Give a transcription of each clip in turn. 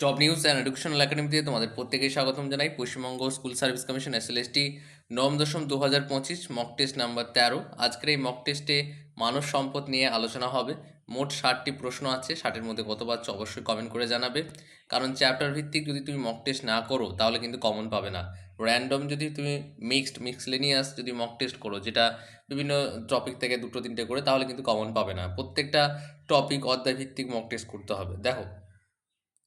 Top news and educational একাডেমিতে তোমাদের প্রত্যেকেই স্বাগতম জানাই। Paschimbanga school service commission S L SLST নবম দশম দু হাজার পঁচিশ মক টেস্ট নাম্বার তেরো। আজকের এই মক টেস্টে মানব সম্পদ নিয়ে আলোচনা হবে। মোট ষাটটি প্রশ্ন আছে, ষাটের মধ্যে কত পাচ্ছ অবশ্যই কমেন্ট করে জানাবে। কারণ চ্যাপ্টার ভিত্তিক যদি তুমি মক টেস্ট না করো, তাহলে কিন্তু কমন পাবে না। র্যান্ডম যদি তুমি মিক্সড মিক্স মিক্সলেনিয়াস যদি মক টেস্ট করো, যেটা বিভিন্ন টপিক থেকে দুটো তিনটে করে, তাহলে কিন্তু কমন পাবে না। প্রত্যেকটা টপিক অধ্যায় ভিত্তিক মক টেস্ট করতে হবে। দেখো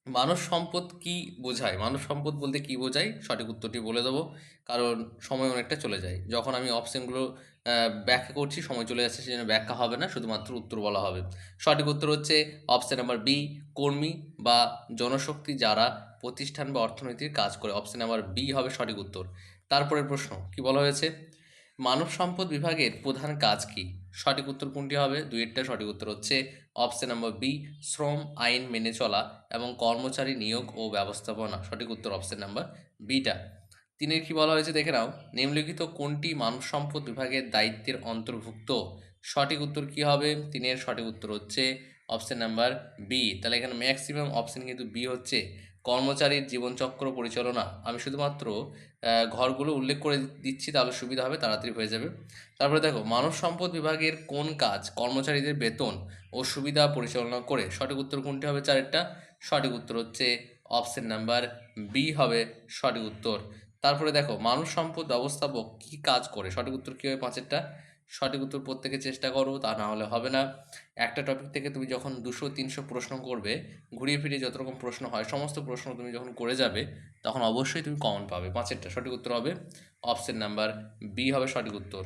মানব সম্পদ কি বোঝায়? মানব সম্পদ বলতে কি বোঝায়? সঠিক উত্তরটি বলে দেবো। কারণ সময় অনেকটা চলে যায়। যখন আমি অপশানগুলো ব্যাখ্যা করছি, সময় চলে যাচ্ছে, সেজন্য ব্যাখ্যা হবে না, শুধুমাত্র উত্তর বলা হবে। সঠিক উত্তর হচ্ছে অপশান নাম্বার বি কর্মী বা জনশক্তি যারা প্রতিষ্ঠান বা অর্থনীতির কাজ করে। অপশান নাম্বার বি হবে সঠিক উত্তর। তারপরের প্রশ্ন, কি বলা হয়েছে? মানব সম্পদ বিভাগের প্রধান কাজ কি? সঠিক উত্তর কোনটি হবে? দুইয়েরটা সঠিক উত্তর হচ্ছে অপশন নম্বর বি শ্রম, আইন মেনে চলা এবং কর্মচারী নিয়োগ ও ব্যবস্থাপনা। সঠিক উত্তর অপশন নাম্বার বিটা তিনের কি বলা হয়েছে দেখে নাও। নিম্নলিখিত কোনটি মানব সম্পদ বিভাগের দায়িত্বের অন্তর্ভুক্ত? সঠিক উত্তর কি হবে? তিনের সঠিক উত্তর হচ্ছে অপশন নাম্বার বি তাহলে এখানে ম্যাক্সিমাম অপশন কিন্তু বি হচ্ছে। কর্মচারীর জীবনচক্র পরিচালনা, আমি শুধুমাত্র ঘরগুলো উল্লেখ করে দিচ্ছি, তাহলে সুবিধা হবে, তাড়াতাড়ি হয়ে যাবে। তারপরে দেখো, মানব সম্পদ বিভাগের কোন কাজ কর্মচারীদের বেতন ও সুবিধা পরিচালনা করে? সঠিক উত্তর কোনটি হবে চারেরটা সঠিক উত্তর হচ্ছে অপশন নাম্বার বি হবে সঠিক উত্তর। তারপরে দেখো, মানব সম্পদ ব্যবস্থাপক কী কাজ করে? সঠিক উত্তর কী হবে পাঁচেরটা? সঠিক উত্তর প্রত্যেকে চেষ্টা করো, তা না হলে হবে না। একটা টপিক থেকে তুমি যখন দুশো, তিনশো প্রশ্ন করবে, ঘুরিয়ে ফিরিয়ে যত রকম প্রশ্ন হয়, সমস্ত প্রশ্ন তুমি যখন করে যাবে, তখন অবশ্যই তুমি কমন পাবে। পাঁচেরটা সঠিক উত্তর হবে। অপশন নাম্বার বি হবে সঠিক উত্তর।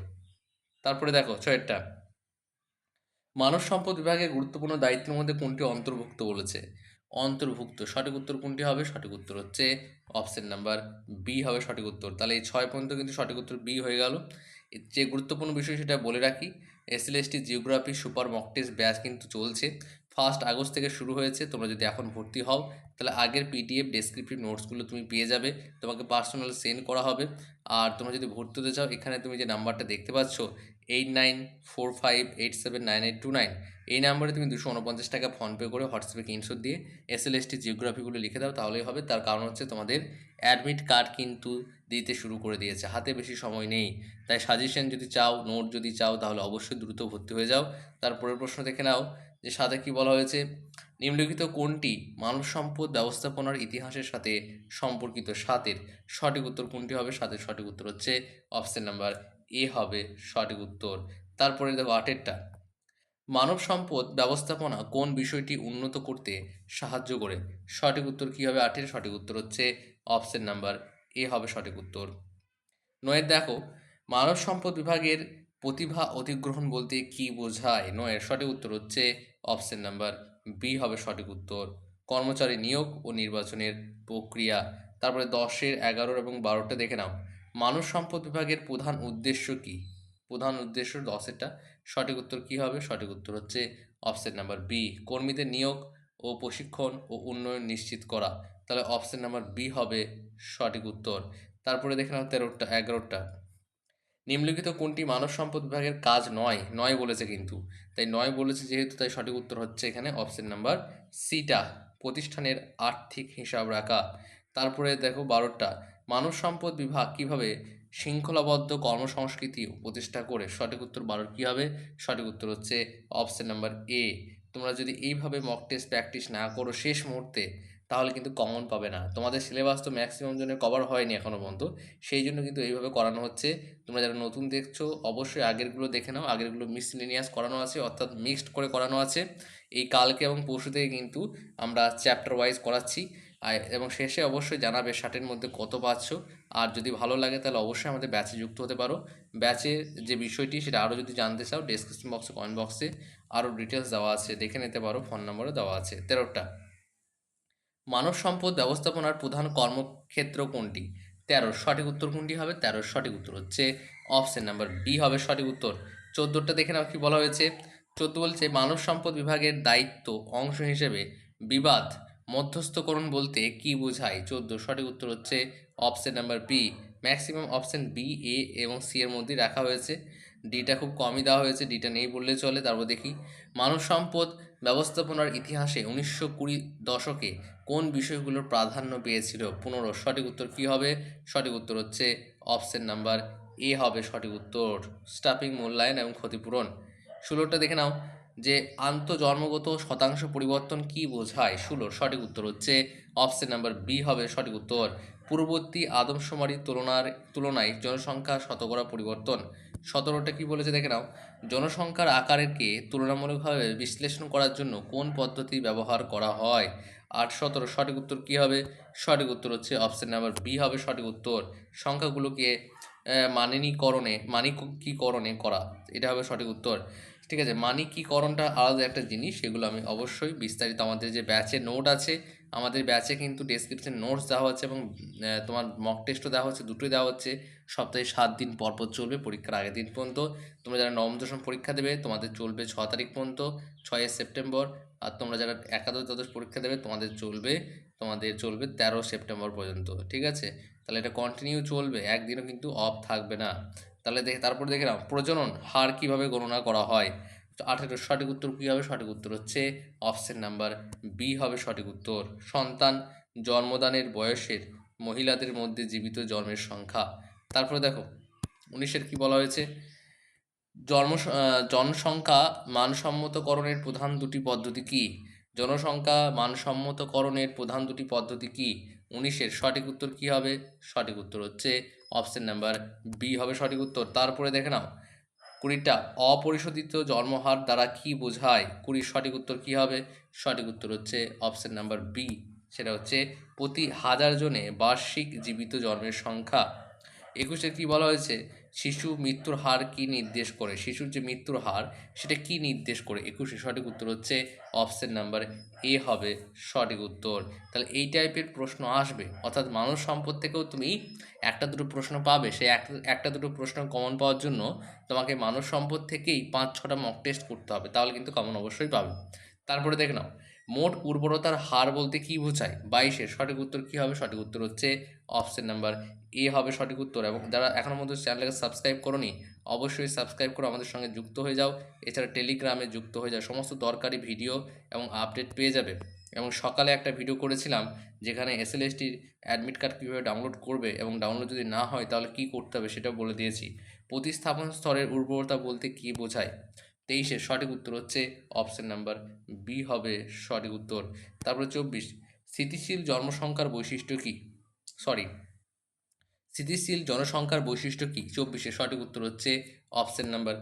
তারপরে দেখো, ছয়েরটা। মানব সম্পদ বিভাগের গুরুত্বপূর্ণ দায়িত্বের মধ্যে কোনটি অন্তর্ভুক্ত বলেছে? অন্তর্ভুক্ত। সঠিক উত্তর কোনটি হবে? সঠিক উত্তর হচ্ছে অপশন নাম্বার বি হবে সঠিক উত্তর। তাহলে এই ছয় পর্যন্ত কিন্তু সঠিক উত্তর বি হয়ে গেল। যে গুরুত্বপূর্ণ বিষয় সেটা বলে রাখি SLST geography super mock test batch কিন্তু চলছে। ফার্স্ট আগস্ট থেকে শুরু হয়েছে, তোমরা যদি এখন ভর্তি হও, তাহলে আগের পিডিএফ ডেসক্রিপটিভ নোটসগুলো তুমি পেয়ে যাবে, তোমাকে পার্সোনাল সেন্ড করা হবে। আর তোমরা যদি ভর্তি হতে চাও, এখানে তুমি যে নাম্বারটা দেখতে পাচ্ছ eight nine four five eight seven nine eight two nine এই নাম্বারে তুমি দুশো উনপঞ্চাশ টাকা ফোনপে করে হোয়াটসঅ্যাপে কিনশো দিয়ে এস এল এসটি জিওগ্রাফিগুলো লিখে দাও, তাহলেই হবে। তার কারণ হচ্ছে তোমাদের অ্যাডমিট কার্ড কিন্তু দিতে শুরু করে দিয়েছে। হাতে বেশি সময় নেই। তাই সাজেশন যদি চাও নোট যদি চাও, তাহলে অবশ্যই দ্রুত ভর্তি হয়ে যাও। তারপরের প্রশ্ন দেখে নাও, যে সাথে কি বলা হয়েছে? নিম্নলিখিত কোনটি মানব সম্পদ ব্যবস্থাপনার ইতিহাসের সাথে সম্পর্কিত? সাতের সঠিক উত্তর কোনটি হবে? সাতের সঠিক উত্তর হচ্ছে অপশন নাম্বার এ হবে সঠিক উত্তর। তারপরে দেখো আটেরটা। মানব সম্পদ ব্যবস্থাপনা কোন বিষয়টি উন্নত করতে সাহায্য করে? সঠিক উত্তর কী হবে? আটের সঠিক উত্তর হচ্ছে অপশন নাম্বার এ হবে সঠিক উত্তর। নয়ের দেখো, মানব সম্পদ বিভাগের প্রতিভা অধিগ্রহণ বলতে কি বোঝায়? নয়ের সঠিক উত্তর হচ্ছে অপশন নাম্বার বি হবে সঠিক উত্তর। কর্মচারী নিয়োগ ও নির্বাচনের প্রক্রিয়া। তারপরে দশের, এগারোর এবং বারোটা দেখে নাও। মানব সম্পদ বিভাগের প্রধান উদ্দেশ্য কি? প্রধান উদ্দেশ্য দশেরটা। সঠিক উত্তর কী হবে? সঠিক উত্তর হচ্ছে অপশন নাম্বার বি কর্মীদের নিয়োগ ও প্রশিক্ষণ ও উন্নয়ন নিশ্চিত করা। তাহলে অপশান নাম্বার বি হবে সঠিক উত্তর। তারপরে দেখে নাও তেরোটা, এগারোটা। নিম্নলিখিত কোনটি মানব সম্পদ বিভাগের কাজ নয়? নয় বলেছে কিন্তু। তাই নয় বলেছে যেহেতু, তাই সঠিক উত্তর হচ্ছে এখানে অপশন নাম্বার সিটা প্রতিষ্ঠানের আর্থিক হিসাব রাখা। তারপরে দেখো বারোটা। মানব সম্পদ বিভাগ কীভাবে শৃঙ্খলাবদ্ধ কর্মসংস্কৃতি প্রতিষ্ঠা করে? সঠিক উত্তর বারোর কী হবে? সঠিক উত্তর হচ্ছে অপশন নাম্বার এ তোমরা যদি এইভাবে মক টেস্ট প্র্যাকটিস না করো শেষ মুহূর্তে, তাহলে কিন্তু কমন পাবে না। তোমাদের সিলেবাস তো ম্যাক্সিমাম জনের কভার হয়নি এখনও পর্যন্ত। সেই জন্য কিন্তু এইভাবে করানো হচ্ছে। তোমরা যারা নতুন দেখছ, অবশ্যই আগেরগুলো দেখে নাও। আগেরগুলো মিসলিনিয়াস করানো আছে, অর্থাৎ মিক্সড করে করানো আছে। এই কালকে এবং পরশু থেকে কিন্তু আমরা চ্যাপ্টার ওয়াইজ করাচ্ছি। এবং শেষে অবশ্যই জানাবে ষাটের মধ্যে কত পাচ্ছ। আর যদি ভালো লাগে তাহলে অবশ্যই আমাদের ব্যাচে যুক্ত হতে পারো। ব্যাচের যে বিষয়টি সেটা আরও যদি জানতে চাও ডিসক্রিপশন বক্সে কমেন্ট বক্সে আরও ডিটেলস দেওয়া আছে, দেখে নিতে পারো। ফোন নম্বরও দেওয়া আছে। তেরোটা। মানব সম্পদ ব্যবস্থাপনার প্রধান কর্মক্ষেত্র কোনটি? তেরো, সঠিক উত্তর কোনটি হবে? তেরোর সঠিক উত্তর হচ্ছে অপশন নাম্বার বি হবে সঠিক উত্তর। চোদ্দোটা দেখে নাও কি বলা হয়েছে। চোদ্দ বলছে, মানব সম্পদ বিভাগের দায়িত্ব অংশ হিসেবে বিবাদ মধ্যস্থকরণ বলতে কি বোঝায়? চোদ্দ। সঠিক উত্তর হচ্ছে option number B maximum option B A এবং সি এর মধ্যে রাখা হয়েছে। ডিটা খুব কমই দেওয়া হয়েছে ডিটা নেই বললে চলে। তারপর দেখি, মানব সম্পদ ব্যবস্থাপনার ইতিহাসে উনিশশো কুড়ি দশকে কোন বিষয়গুলোর প্রাধান্য পেয়েছিল? পনেরো। সঠিক উত্তর কী হবে? সঠিক উত্তর হচ্ছে অপশন নাম্বার এ হবে সঠিক উত্তর। স্টাফিং মূল্যায়ন এবং ক্ষতিপূরণ। ষোলোটা দেখে নাও। যে আন্তজন্মগত শতাংশ পরিবর্তন কি বোঝায়? ষোলোর সঠিক উত্তর হচ্ছে অপশন নাম্বার বি হবে সঠিক উত্তর। পূর্ববর্তী আদমশুমারির তুলনার তুলনায় জনসংখ্যা শতকরা পরিবর্তন। সতেরোটা কি বলেছে দেখে নাও। জনসংখ্যার আকারকে তুলনামূলকভাবে বিশ্লেষণ করার জন্য কোন পদ্ধতি ব্যবহার করা হয়? আট, সতেরো, সঠিক উত্তর কী হবে? সঠিক উত্তর হচ্ছে অপশন নাম্বার বি হবে সঠিক উত্তর। সংখ্যাগুলোকে মানিনীকরণে মানিকীকরণে করা, এটা হবে সঠিক উত্তর। ঠিক আছে? মানি মানিকীকরণটা আলাদা একটা জিনিস, সেগুলো আমি অবশ্যই বিস্তারিত আমাদের যে ব্যাচে নোট আছে, আমাদের ব্যাচে কিন্তু ডেসক্রিপশন নোটস দেওয়া হচ্ছে এবং তোমার মক টেস্টও দেওয়া হচ্ছে, দুটোই দেওয়া হচ্ছে। সপ্তাহে সাত দিন পরপর চলবে, পরীক্ষার আগের দিন পর্যন্ত। তোমরা যারা নবম দশম পরীক্ষা দেবে, তোমাদের চলবে ছ তারিখ পর্যন্ত ছয় সেপ্টেম্বর। আর তোমরা যারা একাদশ দ্বাদশ পরীক্ষা দেবে, তোমাদের চলবে তোমাদের চলবে তেরো সেপ্টেম্বর পর্যন্ত, ঠিক আছে? তাহলে এটা কন্টিনিউ চলবে, একদিনও কিন্তু অফ থাকবে না। তাহলে দেখে, তারপর দেখে নাও, প্রজনন, হার কীভাবে গণনা করা হয়? আঠেরো সঠিক উত্তর কী হবে? সঠিক উত্তর হচ্ছে অপশন নাম্বার বি হবে সঠিক উত্তর। সন্তান জন্মদানের বয়সের মহিলাদের মধ্যে জীবিত জন্মের সংখ্যা। তারপরে দেখো, উনিশের কি বলা হয়েছে? জন্ম জনসংখ্যা মানসম্মতকরণের প্রধান দুটি পদ্ধতি কি? জনসংখ্যা মানসম্মতকরণের প্রধান দুটি পদ্ধতি কি? উনিশের সঠিক উত্তর কি হবে? সঠিক উত্তর হচ্ছে অপশন নাম্বার বি হবে সঠিক উত্তর। তারপরে দেখে নাও, কুড়িটা অপরিশোধিত জন্মহার দ্বারা কি বোঝায়? কুড়ির সঠিক উত্তর কি হবে? সঠিক উত্তর হচ্ছে অপশন নাম্বার বি সেটা হচ্ছে প্রতি হাজার জনে বার্ষিক জীবিত জন্মের সংখ্যা। একুশে কি বলা হয়েছে? শিশু মৃত্যুর হার কি নির্দেশ করে? শিশুর যে মৃত্যুর হার, সেটা কি নির্দেশ করে? একুশে সঠিক উত্তর হচ্ছে অপশন নাম্বার এ হবে সঠিক উত্তর। তাহলে এই টাইপের প্রশ্ন আসবে। অর্থাৎ মানব সম্পদ থেকেও তুমি একটা দুটো প্রশ্ন পাবে। সেই একটা দুটো প্রশ্ন কমন পাওয়ার জন্য তোমাকে মানব সম্পদ থেকেই পাঁচ, ছটা মক টেস্ট করতে হবে। তাহলে কিন্তু কমন অবশ্যই পাবে। তারপরে দেখে নাও। মোট উর্বরতার হার বলতে কি বোঝায়? বাইশের সঠিক উত্তর কি হবে? সঠিক উত্তর হচ্ছে অপশন নাম্বার এ হবে সঠিক উত্তর এবং যারা এখনও মধ্যে চ্যানেলটাকে সাবস্ক্রাইব করনি, অবশ্যই সাবস্ক্রাইব করে আমাদের সঙ্গে যুক্ত হয়ে যাও। এছাড়া টেলিগ্রামে যুক্ত হয়ে যাও। সমস্ত দরকারি ভিডিও এবং আপডেট পেয়ে যাবে। এবং সকালে একটা ভিডিও করেছিলাম যেখানে এসএলএসটির অ্যাডমিট কার্ড কীভাবে ডাউনলোড করবে এবং ডাউনলোড যদি না হয় তাহলে কী করতে হবে সেটাও বলে দিয়েছি। প্রতিস্থাপন স্তরের উর্বরতা বলতে কী বোঝায়? তেইশের সঠিক উত্তর হচ্ছে অপশন নাম্বার বি হবে সঠিক উত্তর। তারপরে চব্বিশ, স্থিতিশীল জন্মসংখ্যার বৈশিষ্ট্য কী? সরি স্থিতিশীল জনসংখ্যার বৈশিষ্ট্য কী? চব্বিশে সঠিক উত্তর হচ্ছে অপশান নাম্বার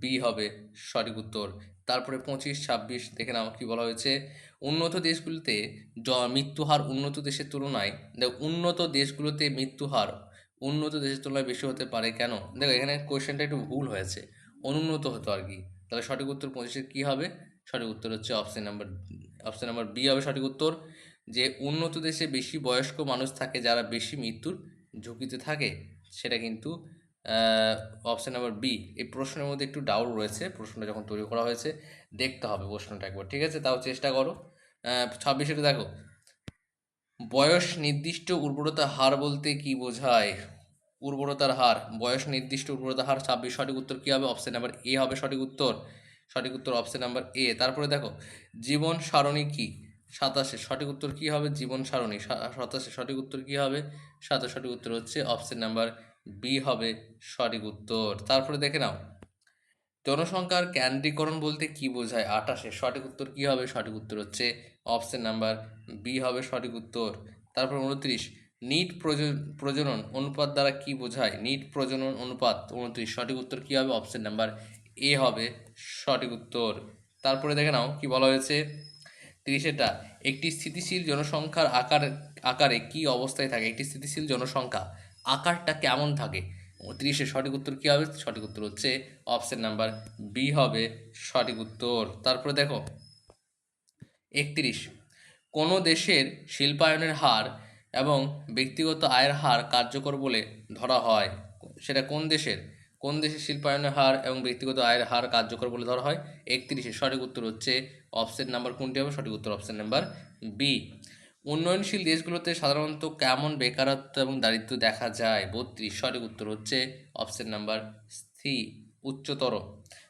বি হবে সঠিক উত্তর। তারপরে পঁচিশ, ছাব্বিশ, দেখে নাও কী বলা হয়েছে। উন্নত দেশগুলোতে জ মৃত্যুহার উন্নত দেশের তুলনায়, দেখো, উন্নত দেশগুলোতে মৃত্যুহার উন্নত দেশের তুলনায় বেশি হতে পারে কেন? দেখো, এখানে কোয়েশ্চেনটা একটু ভুল হয়েছে। অনুন্নত হতো আর কি। তাহলে সঠিক উত্তর পঁচিশের কী হবে? সঠিক উত্তর হচ্ছে option number option number B হবে সঠিক উত্তর। যে উন্নত দেশে বেশি বয়স্ক মানুষ থাকে, যারা বেশি মৃত্যুর ঝুঁকিতে থাকে সেটা কিন্তু অপশান নাম্বার বি এই প্রশ্নের মধ্যে একটু ডাউট রয়েছে প্রশ্নটা যখন তৈরি করা হয়েছে দেখতে হবে প্রশ্নটা একবার ঠিক আছে? তাও চেষ্টা করো। ছাব্বিশে দেখো। বয়স নির্দিষ্ট উর্বরতা হার বলতে কি বোঝায়? উর্বরতার হার বয়স নির্দিষ্ট উর্বরতা হার ছাব্বিশ সঠিক উত্তর কী হবে? অপশান নাম্বার এ হবে সঠিক উত্তর। সঠিক উত্তর অপশন নাম্বার এ তারপরে দেখো জীবন সারণী কি? সাতাশে সঠিক উত্তর কী হবে? জীবন সারণী। সাতাশে সঠিক উত্তর কী হবে? সাতাশ সঠিক উত্তর হচ্ছে অপশন নাম্বার বি হবে সঠিক উত্তর। তারপরে দেখে নাও। জনসংখ্যার কেন্দ্রীকরণ বলতে কি বোঝায়? আঠাশে সঠিক উত্তর কি হবে? সঠিক উত্তর হচ্ছে অপশন নাম্বার বি হবে সঠিক উত্তর। তারপর উনত্রিশ, নিট প্রজ- প্রজনন অনুপাত দ্বারা কি বোঝায়? নিট প্রজনন অনুপাত উনত্রিশ, সঠিক উত্তর কি হবে? অপশন নাম্বার এ হবে সঠিক উত্তর। তারপরে দেখে নাও কি বলা হয়েছে? তিরিশেটা একটি স্থিতিশীল জনসংখ্যার আকার, আকারে কি অবস্থায় থাকে? একটি স্থিতিশীল জনসংখ্যা আকারটা কেমন থাকে? তিরিশে সঠিক উত্তর কী হবে? সঠিক উত্তর হচ্ছে অপশান নাম্বার বি হবে সঠিক উত্তর। তারপরে দেখো, একত্রিশ, কোনো দেশের শিল্পায়নের হার এবং ব্যক্তিগত আয়ের হার কার্যকর বলে ধরা হয়। সেটা কোন দেশের? কোন দেশের শিল্পায়নের হার এবং ব্যক্তিগত আয়ের হার কার্যকর বলে ধরা হয়? একত্রিশে। সঠিক উত্তর হচ্ছে অপশন নাম্বার কোনটি হবে? সঠিক উত্তর অপশন নাম্বার বি। উন্নয়নশীল দেশগুলোতে সাধারণত কেমন বেকারত্ব এবং দারিদ্র দেখা যায়? বত্রিশ। সঠিক উত্তর হচ্ছে অপশন নাম্বার সি, উচ্চতর।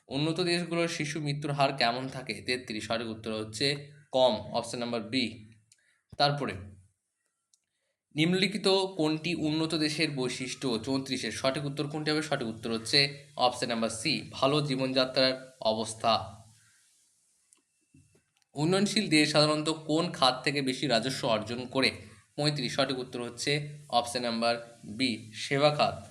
উন্নত দেশগুলোর শিশু মৃত্যুর হার কেমন থাকে? তেত্রিশ। সঠিক উত্তর হচ্ছে কম। Option number B. তারপরে নিম্নলিখিত কোনটি উন্নত দেশের বৈশিষ্ট্য? চৌত্রিশের সঠিক উত্তর কোনটি হবে? সঠিক উত্তর হচ্ছে অপশন নাম্বার সি ভালো জীবনযাত্রার অবস্থা। উন্নয়নশীল দেশ সাধারণত কোন খাত থেকে বেশি রাজস্ব অর্জন করে? পঁয়ত্রিশ, সঠিক উত্তর হচ্ছে অপশন নাম্বার বি সেবা খাত।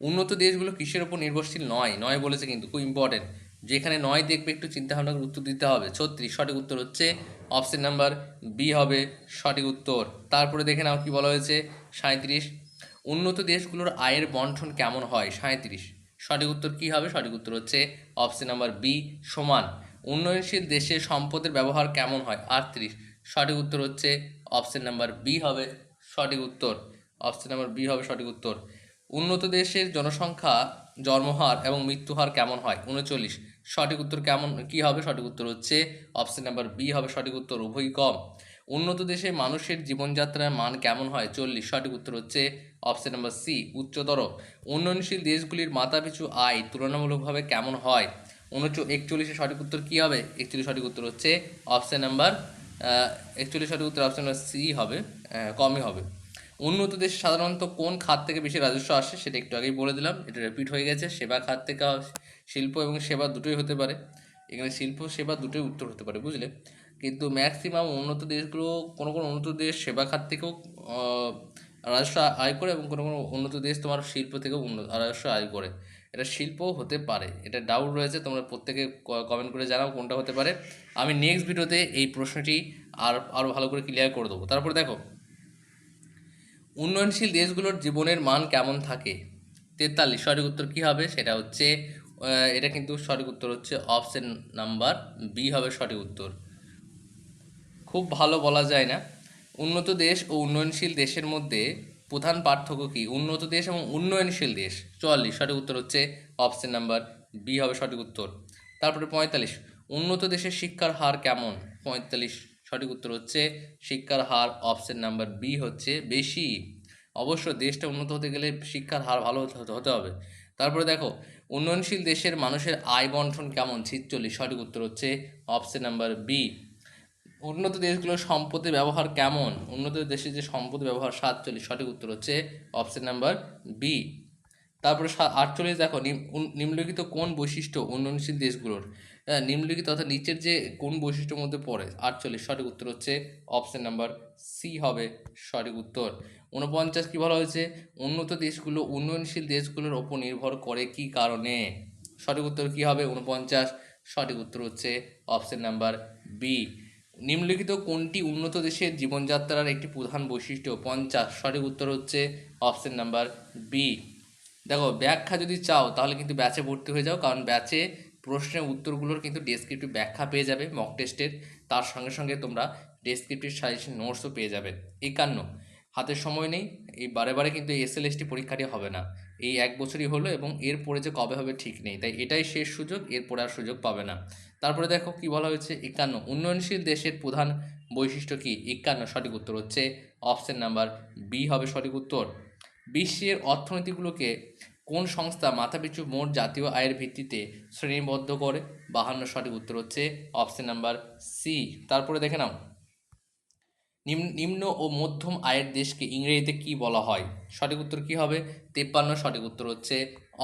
উন্নত দেশগুলো কৃষির ওপর নির্ভরশীল? নয়। নয় বলেছে কিন্তু, খুব ইম্পর্টেন্ট যেখানে নয় দেখবে একটু চিন্তা ভাবনা করে উত্তর দিতে হবে। ছত্রিশ, সঠিক উত্তর হচ্ছে অপশন নাম্বার বি হবে সঠিক উত্তর। তারপরে দেখে নাও কি বলা হয়েছে সাঁত্রিশ উন্নত দেশগুলোর আয়ের বন্টন কেমন হয়? সাঁত্রিশ সঠিক উত্তর কি হবে? সঠিক উত্তর হচ্ছে অপশন নাম্বার বি সমান। উন্নয়নশীল দেশে সম্পদের ব্যবহার কেমন হয়? আটত্রিশ। সঠিক উত্তর হচ্ছে অপশন নাম্বার বি হবে সঠিক উত্তর। অপশন নাম্বার বি হবে সঠিক উত্তর। উন্নত দেশের জনসংখ্যা, জন্মহার এবং মৃত্যুহার কেমন হয়? উনচল্লিশ। সঠিক উত্তর কেমন, কি হবে? সঠিক উত্তর হচ্ছে অপশন নাম্বার বি হবে, সঠিক উত্তর উভয়ই কম। উন্নত দেশে মানুষের জীবনযাত্রার মান কেমন হয়? চল্লিশ। সঠিক উত্তর হচ্ছে অপশন নাম্বার সি উচ্চতর। উন্নয়নশীল দেশগুলির মাথাপিছু আয় তুলনামূলকভাবে কেমন হয়? উনচ, একচল্লিশে সঠিক উত্তর কী হবে? একচল্লিশ সঠিক উত্তর হচ্ছে অপশন নাম্বার একচল্লিশ সঠিক উত্তর অপশন নাম্বার সি হবে কমই হবে। উন্নত দেশে সাধারণত কোন খাত থেকে বেশি রাজস্ব আসে সেটা একটু আগেই বলে দিলাম। এটা রিপিট হয়ে গেছে। সেবা খাত থেকে শিল্প এবং সেবা দুটোই হতে পারে। এখানে শিল্প, সেবা দুটোই উত্তর হতে পারে, বুঝলে? কিন্তু ম্যাক্সিমাম উন্নত দেশগুলো কোনো কোনো উন্নত দেশ সেবা খাত থেকেও রাজস্ব আয় করে এবং কোনো কোনো উন্নত দেশ তোমার শিল্প থেকেও উন্নত রাজস্ব আয় করে। এটা শিল্পও হতে পারে। এটা ডাউট রয়েছে, তোমরা প্রত্যেকে কমেন্ট করে জানাও কোনটা হতে পারে। আমি নেক্সট ভিডিওতে এই প্রশ্নটি আর আরও ভালো করে ক্লিয়ার করে দেবো। তারপরে দেখো উন্নয়নশীল দেশগুলোর জীবনের মান কেমন থাকে? তেতাল্লিশ, সঠিক উত্তর কী হবে? সেটা হচ্ছে এটা কিন্তু সঠিক উত্তর হচ্ছে অপশন নাম্বার বি হবে সঠিক উত্তর। খুব ভালো বলা যায় না। উন্নত দেশ ও উন্নয়নশীল দেশের মধ্যে প্রধান পার্থক্য কি? উন্নত দেশ এবং উন্নয়নশীল দেশ। চুয়াল্লিশ, সঠিক উত্তর হচ্ছে অপশন নাম্বার বি হবে সঠিক উত্তর। তারপরে পঁয়তাল্লিশ, উন্নত দেশের শিক্ষার হার কেমন? পঁয়তাল্লিশ সঠিক উত্তর হচ্ছে শিক্ষার হার অপশন নাম্বার বি হচ্ছে বেশি। অবশ্য দেশটা উন্নত হতে গেলে শিক্ষার হার ভালো হতে হবে। তারপরে দেখো, উন্নয়নশীল দেশের মানুষের আয় বন্টন কেমন? ছিচল্লিশ, সঠিক উত্তর হচ্ছে অপশন নাম্বার বি উন্নত দেশগুলোর সম্পদের ব্যবহার কেমন? উন্নত দেশের যে সম্পদের ব্যবহার, সাতচল্লিশ, সঠিক উত্তর হচ্ছে অপশন নাম্বার বি তারপরে আটচল্লিশ দেখো নিম্নলিখিত কোন বৈশিষ্ট্য উন্নয়নশীল দেশগুলোর? নিম্নলিখিত অর্থাৎ নিচের যে কোন বৈশিষ্ট্যের মধ্যে পড়ে, আটচল্লিশ, সঠিক উত্তর হচ্ছে অপশান নাম্বার সি হবে সঠিক উত্তর। উনপঞ্চাশ কী বলা হয়েছে? উন্নত দেশগুলো, উন্নয়নশীল দেশগুলোর ওপর নির্ভর করে কি কারণে? সঠিক উত্তর কী হবে? উনপঞ্চাশ সঠিক উত্তর হচ্ছে অপশান নাম্বার বি নিম্নলিখিত কোনটি উন্নত দেশের জীবনযাত্রার একটি প্রধান বৈশিষ্ট্য? পঞ্চাশ, সঠিক উত্তর হচ্ছে অপশান নাম্বার বি দেখো, ব্যাখ্যা যদি চাও তাহলে কিন্তু ব্যাচে ভর্তি হয়ে যাও, কারণ ব্যাচে প্রশ্নের উত্তরগুলোর কিন্তু ডেসক্রিপটিভ ব্যাখ্যা পেয়ে যাবে মক টেস্টের তার সঙ্গে সঙ্গে তোমরা ডেসক্রিপটিভ সাজেশন নোটসও পেয়ে যাবে। একান্ন। হাতে সময় নেই, এই বারে বারে কিন্তু এই এসএলএসটি পরীক্ষাটি হবে না। এই এক বছরই হলো এবং এরপরে যে কবে হবে ঠিক নেই। তাই এটাই শেষ সুযোগ, এরপরে আর সুযোগ পাবে না। তারপরে দেখো কি বলা হয়েছে, একান্ন। উন্নয়নশীল দেশের প্রধান বৈশিষ্ট্য কি? একান্ন, সঠিক উত্তর হচ্ছে অপশন নাম্বার বি হবে সঠিক উত্তর। বিশ্বের অর্থনীতিগুলোকে কোন সংস্থা মাথাপিছু মোট জাতীয় আয়ের ভিত্তিতে শ্রেণীবদ্ধ করে? বাহান্ন সঠিক উত্তর হচ্ছে অপশন নাম্বার সি। তারপরে দেখে নাও। নিম্ন ও মধ্যম আয়ের দেশকে ইংরেজিতে কি বলা হয়? সঠিক উত্তর কি হবে? তেপ্পান্ন সঠিক উত্তর হচ্ছে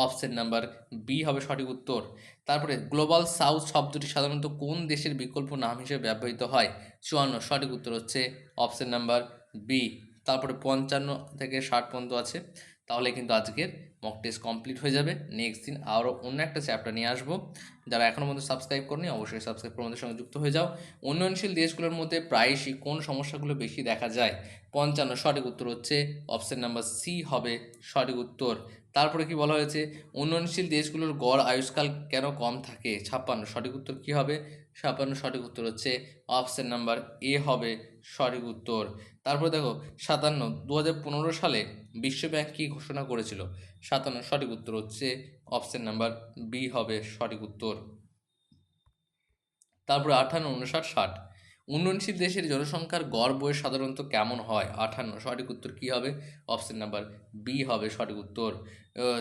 অপশন নাম্বার বি হবে সঠিক উত্তর। তারপরে গ্লোবাল সাউথ শব্দটি সাধারণত কোন দেশের বিকল্প নাম হিসেবে ব্যবহৃত হয়? চুয়ান্ন সঠিক উত্তর হচ্ছে অপশন নাম্বার বি। তারপরে পঞ্চান্ন থেকে ষাট পর্যন্ত আছে। তাহলে কিন্তু আজকের মক টেস্ট কমপ্লিট হয়ে যাবে। নেক্সট দিন আরও অন্য একটা চ্যাপ্টার নিয়ে আসব। যারা এখনও পর্যন্ত সাবস্ক্রাইব করেনি, অবশ্যই সাবস্ক্রাইব করে আমাদের সঙ্গে যুক্ত হয়ে যাও। উন্নয়নশীল দেশগুলোর মধ্যে প্রায়শই কোন সমস্যাগুলো বেশি দেখা যায়? পঞ্চান্ন, সঠিক উত্তর হচ্ছে অপশান নাম্বার সি হবে সঠিক উত্তর। তারপরে কি বলা হয়েছে? উন্নয়নশীল দেশগুলোর গড় আয়ুষ্কাল কেন কম থাকে? ছাপ্পান্ন, সঠিক উত্তর কি হবে? ছাপ্পান্ন, সঠিক উত্তর হচ্ছে অপশান নাম্বার এ হবে সঠিক উত্তর। তারপরে দেখো, সাতান্ন দু সালে বিশ্বব্যাংক কী ঘোষণা করেছিল? সাতান্ন, সঠিক উত্তর হচ্ছে অপশান নাম্বার বি হবে সঠিক উত্তর। তারপরে আঠান্ন, উনষাট, ষাট। উন্নয়নশীল দেশের জনসংখ্যার গড় বয়স সাধারণত কেমন হয়? আঠান্ন, সঠিক উত্তর কী হবে? অপশন নাম্বার বি হবে সঠিক উত্তর।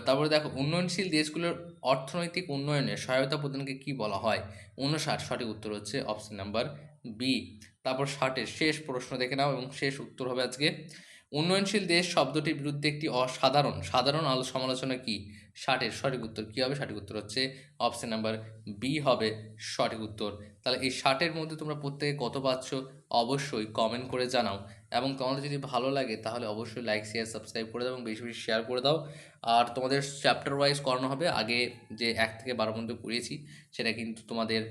তারপরে দেখো, উন্নয়নশীল দেশগুলোর অর্থনৈতিক উন্নয়নে সহায়তা প্রদানকে কী বলা হয়? উনষাট, সঠিক উত্তর হচ্ছে অপশন নাম্বার বি তারপর ষাটের শেষ প্রশ্ন দেখে নাও এবং শেষ উত্তর হবে আজকে। উন্নয়নশীল দেশ শব্দটির বিরুদ্ধে একটি অসাধারণ, সাধারণ আলো সমালোচনা কি? ষাটের সঠিক উত্তর কী হবে? সঠিক উত্তর হচ্ছে অপশন নাম্বার বি হবে সঠিক উত্তর। তাহলে এই ষাটের মধ্যে তোমরা প্রত্যেকে কত পাচ্ছ? অবশ্যই কমেন্ট করে জানাও। এবং তোমাদের যদি ভালো লাগে, তাহলে অবশ্যই লাইক শেয়ার সাবস্ক্রাইব করে দাও এবং বেশি বেশি শেয়ার করে দাও। আর তোমাদের চ্যাপ্টার ওয়াইজ করানো হবে। আগে যে এক থেকে বারো পর্যন্ত করিয়েছি, সেটা কিন্তু তোমাদের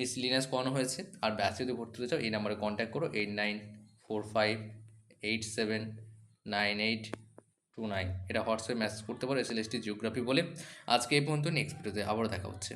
মিসলিনিয়াস করানো হয়েছে। আর ব্যাচে যদি ভর্তি হতে চাও, এই নাম্বারে কন্ট্যাক্ট করো eight nine four five eight seven nine eight two nine এটা হোয়াটসঅ্যাপে মেসেজ করতে পারো S L S T geography বলে। আজকে এই পর্যন্ত নেক্সট ভিডিওতে আবারও দেখা হচ্ছে।